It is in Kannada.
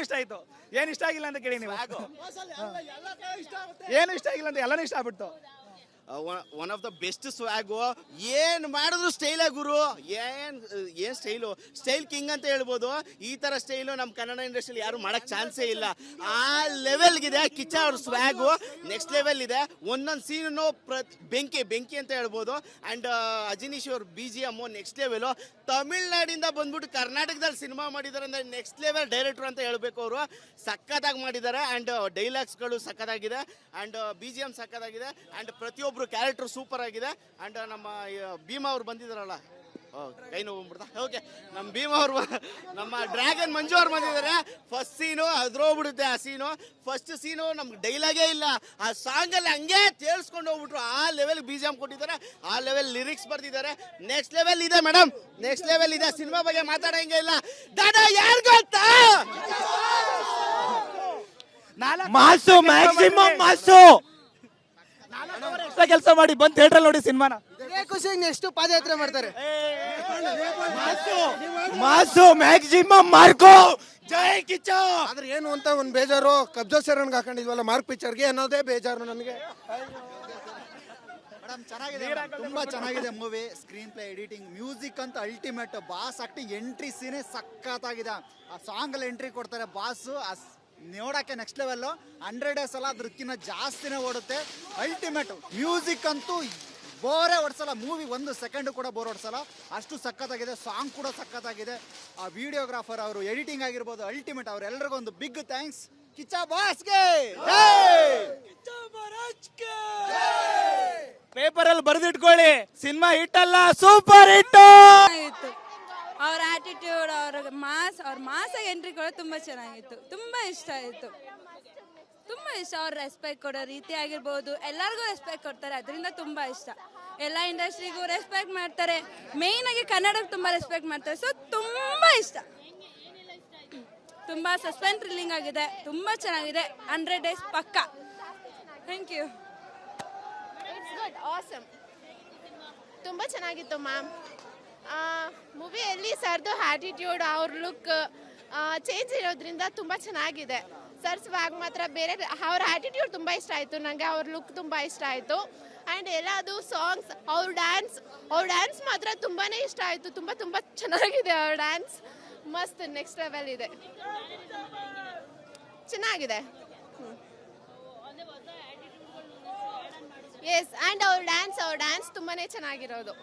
ಇಷ್ಟ ಆಯ್ತು. ಏನ್ ಇಷ್ಟ ಆಗಿಲ್ಲ ಅಂತ ಕೇಳಿ ನೀವು. ಏನು ಇಷ್ಟ ಆಗಿಲ್ಲ ಅಂತ ಎಲ್ಲಾನು ಇಷ್ಟ ಆಗ್ಬಿಡ್ತು. One of the best swag ಏನು ಮಾಡಿದ್ರು ಸ್ಟೈಲೇ ಗುರು? ಏನು ಏನು ಸ್ಟೈಲು ಸ್ಟೈಲ್ ಕಿಂಗ್ ಅಂತ ಹೇಳ್ಬೋದು. ಈ ತರ ಸ್ಟೈಲು ನಮ್ಮ ಕನ್ನಡ ಇಂಡಸ್ಟ್ರಿಯಲ್ಲಿ ಯಾರು ಮಾಡಕ್ ಚಾನ್ಸೇ ಇಲ್ಲ. ಆ ಲೆವೆಲ್ಗಿದೆ ಕಿಚ್ಚ ಅವ್ರ ಸ್ವ್ಯಾಗು ನೆಕ್ಸ್ಟ್ ಲೆವೆಲ್ ಇದೆ. ಒಂದೊಂದು ಸೀನು ಪ್ರತಿ, ಬೆಂಕಿ ಬೆಂಕಿ ಅಂತ ಹೇಳ್ಬೋದು. ಅಂಡ್ ಅಜಿನೀಶ್ ಅವ್ರ B G M next level ತಮಿಳ್ನಾಡಿಂದ ಬಂದ್ಬಿಟ್ಟು ಕರ್ನಾಟಕದಲ್ಲಿ ಸಿನಿಮಾ ಮಾಡಿದ್ದಾರೆ ಅಂದರೆ ನೆಕ್ಸ್ಟ್ ಲೆವೆಲ್ ಡೈರೆಕ್ಟರ್ ಅಂತ ಹೇಳ್ಬೇಕು ಅವರು. ಸಖತ್ತಾಗಿ ಮಾಡಿದ್ದಾರೆ ಅಂಡ್ ಡೈಲಾಗ್ಸ್ಗಳು ಸಖತ್ತಾಗಿದೆ. ಅಂಡ್ ಬಿ ಜಿ ಎಂ ಸಕ್ಕತ್ತಾಗಿದೆ ಅಂಡ್ ಪ್ರತಿಯೊಬ್ರು ಕ್ಯಾರೆಕ್ಟರ್ ಸೂಪರ್ ಆಗಿದೆ. ಅಂಡ್ ನಮ್ಮ ಭೀಮಾ ಅವ್ರು ಬಂದಿದ್ದಾರಲ್ಲ. ಕೈ ನೋವು ಬಂದ್ಬಿಡ್ತಾ. ಓಕೆ ನಮ್ಮ ಭೀಮಾ ಅವ್ರು, ನಮ್ಮ ಡ್ರ್ಯಾಗನ್ ಮಂಜು ಅವ್ರು ಬಂದಿದ್ದಾರೆ. ಫಸ್ಟ್ ಸೀನು ಅದ್ರೋಗ್ಬಿಡುತ್ತೆ ಆ ಸೀನು ಫಸ್ಟ್ ಸೀನು ನಮ್ಗೆ ಡೈಲಾಗೇ ಇಲ್ಲ. ಆ ಸಾಂಗಲ್ಲಿ ಹಂಗೆ ತೇಳ್ಸ್ಕೊಂಡು ಹೋಗ್ಬಿಟ್ರು. ಆ ಲೆವೆಲ್ ಬಿ ಜಿ ಎಂ ಕೊಟ್ಟಿದ್ದಾರೆ. ಆ ಲೆವೆಲ್ ಲಿರಿಕ್ಸ್ ಬರ್ತಿದ್ದಾರೆ ನೆಕ್ಸ್ಟ್ ಲೆವೆಲ್ ಇದೆ ಮೇಡಮ್ ನೆಕ್ಸ್ಟ್ ಲೆವೆಲ್ ಇದೆ. ಸಿನಿಮಾ ಬಗ್ಗೆ ಮಾತಾಡಂಗೆ ಇಲ್ಲ. ದಾದಾ, ಯಾರು ಗೊತ್ತಾ? Mass maximum mass. ಕೆಲಸ ಮಾಡಿ ಬಂದು ಥಿಯೇಟರ್ ನೋಡಿ ಸಿನಿಮಾನ. ಖುಷಿ ನೆಕ್ಸ್ಟ್ ಪಾದಯಾತ್ರೆ ಮಾಡ್ತಾರೆ? Mass mass. Maximum Marco. ಜೈ ಕಿಚ್ಚ. ಆದ್ರೆ ಏನು ಅಂತ ಒಂದು ಬೇಜಾರು ಕಬ್ಜಾ ನನ್ಗೆ ಹಾಕೊಂಡಿದ್ವಲ್ಲ ಮಾರ್ಕ್ ಪಿಕ್ಚರ್ಗೆ ಅನ್ನೋದೇ ಬೇಜಾರು ನನಗೆ. ಮೇಡಮ್ ಚೆನ್ನಾಗಿದೆ. ತುಂಬಾ ಚೆನ್ನಾಗಿದೆ movie. Screenplay editing music ಅಂತ ಅಲ್ಟಿಮೇಟ್ ಬಾಸ್ ಆಕ್ಟಿಂಗ್ ಎಂಟ್ರಿ ಸೀನೇ ಸಖತ್ತಾಗಿದೆ. ಆ ಸಾಂಗ್ ಅಲ್ಲಿ ಎಂಟ್ರಿ ಕೊಡ್ತಾರೆ ಬಾಸು ನೋಡಕ್ಕೆ ನೆಕ್ಸ್ಟ್ ಲೆವೆಲ್ಲು ಹಂಡ್ರೆಡ್ ಡೇಸ್ ಅಲ್ಲ ಅದಕ್ಕಿಂತ ಜಾಸ್ತಿನೇ ಓಡುತ್ತೆ. ಅಲ್ಟಿಮೇಟ್ ಮ್ಯೂಸಿಕ್ ಅಂತೂ ಬೋರೇ ಹೊಡ್ಸಲ್ಲ. ಮೂವಿ ಒಂದು ಸೆಕೆಂಡು ಕೂಡ ಬೋರ್ ಹೊಡ್ಸಲ್ಲ. ಅಷ್ಟು ಸಖತ್ತಾಗಿದೆ. ಸಾಂಗ್ ಕೂಡ ಸಖತ್ತಾಗಿದೆ. ಆ ವಿಡಿಯೋಗ್ರಾಫರ್ ಅವರು ಎಡಿಟಿಂಗ್ ಆಗಿರ್ಬೋದು ಅಲ್ಟಿಮೇಟ್ ಅವ್ರೆಲ್ರಿಗೂ ಒಂದು ಬಿಗ್ ಥ್ಯಾಂಕ್ಸ್ ಕಿಚ್ಚ ಬಾಸ್ಗೆ! ಪೇಪರ್ ಅಲ್ಲಿ ಬರೆದಿಟ್ಕೊಳ್ಳಿ. ಸಿನಿಮಾ ಹಿಟ್ ಅಲ್ಲ ಸೂಪರ್ ಹಿಟ್ ಅವ್ರ ಆಟಿಟ್ಯೂಡ್ ಅವ್ರ ಮಾಸ್, ಅವ್ರ ಮಾಸ ಎಂಟ್ರಿ ಕೂಡ ತುಂಬ ಚೆನ್ನಾಗಿತ್ತು. ತುಂಬ ಇಷ್ಟ ಆಯಿತು. ತುಂಬ ಇಷ್ಟ. ಅವ್ರ ರೆಸ್ಪೆಕ್ಟ್ ಕೊಡೋ ರೀತಿ ಆಗಿರ್ಬೋದು. ಎಲ್ಲರಿಗೂ ರೆಸ್ಪೆಕ್ಟ್ ಕೊಡ್ತಾರೆ. ಅದರಿಂದ ತುಂಬ ಇಷ್ಟ. ಎಲ್ಲ ಇಂಡಸ್ಟ್ರಿಗೂ ರೆಸ್ಪೆಕ್ಟ್ ಮಾಡ್ತಾರೆ. ಮೇಯ್ನ್ ಆಗಿ ಕನ್ನಡಕ್ಕೆ ತುಂಬ ರೆಸ್ಪೆಕ್ಟ್ ಮಾಡ್ತಾರೆ. ಸೊ ತುಂಬ ಇಷ್ಟ. ತುಂಬ ಸಸ್ಪೆನ್ಸ್ ಥ್ರಿಲ್ಲಿಂಗ್ ಆಗಿದೆ. ತುಂಬ ಚೆನ್ನಾಗಿದೆ. ಹಂಡ್ರೆಡ್ ಡೇಸ್ ಪಕ್ಕ. Thank you it's good awesome ತುಂಬ ಚೆನ್ನಾಗಿತ್ತು ಮ್ಯಾಮ್ ಮೂವಿಯಲ್ಲಿ ಸರ್ದು ಆ್ಯಟಿಟ್ಯೂಡ್ ಅವ್ರ ಲುಕ್ ಚೇಂಜ್ ಇರೋದ್ರಿಂದ ತುಂಬ ಚೆನ್ನಾಗಿದೆ. ಸರ್ ಸ್ವಾಗ್ ಮಾತ್ರ ಬೇರೆ, ಅವ್ರ ಆ್ಯಟಿಟ್ಯೂಡ್ ತುಂಬ ಇಷ್ಟ ಆಯಿತು ನನಗೆ ಅವ್ರ ಲುಕ್ ತುಂಬ ಇಷ್ಟ ಆಯಿತು. ಆ್ಯಂಡ್ ಎಲ್ಲದು ಸಾಂಗ್ಸ್ ಅವ್ರ ಡ್ಯಾನ್ಸ್ ಅವ್ರ ಡ್ಯಾನ್ಸ್ ಮಾತ್ರ ತುಂಬಾ ಇಷ್ಟ ಆಯಿತು, ತುಂಬ ತುಂಬ ಚೆನ್ನಾಗಿದೆ ಅವ್ರ ಡ್ಯಾನ್ಸ್ ಮಸ್ತ್ ನೆಕ್ಸ್ಟ್ ಲೆವೆಲ್ ಇದೆ. ಚೆನ್ನಾಗಿದೆ. ಎಸ್ ಆ್ಯಂಡ್ ಅವ್ರ ಡ್ಯಾನ್ಸ್ ಅವ್ರ ಡ್ಯಾನ್ಸ್ ತುಂಬಾ ಚೆನ್ನಾಗಿರೋದು.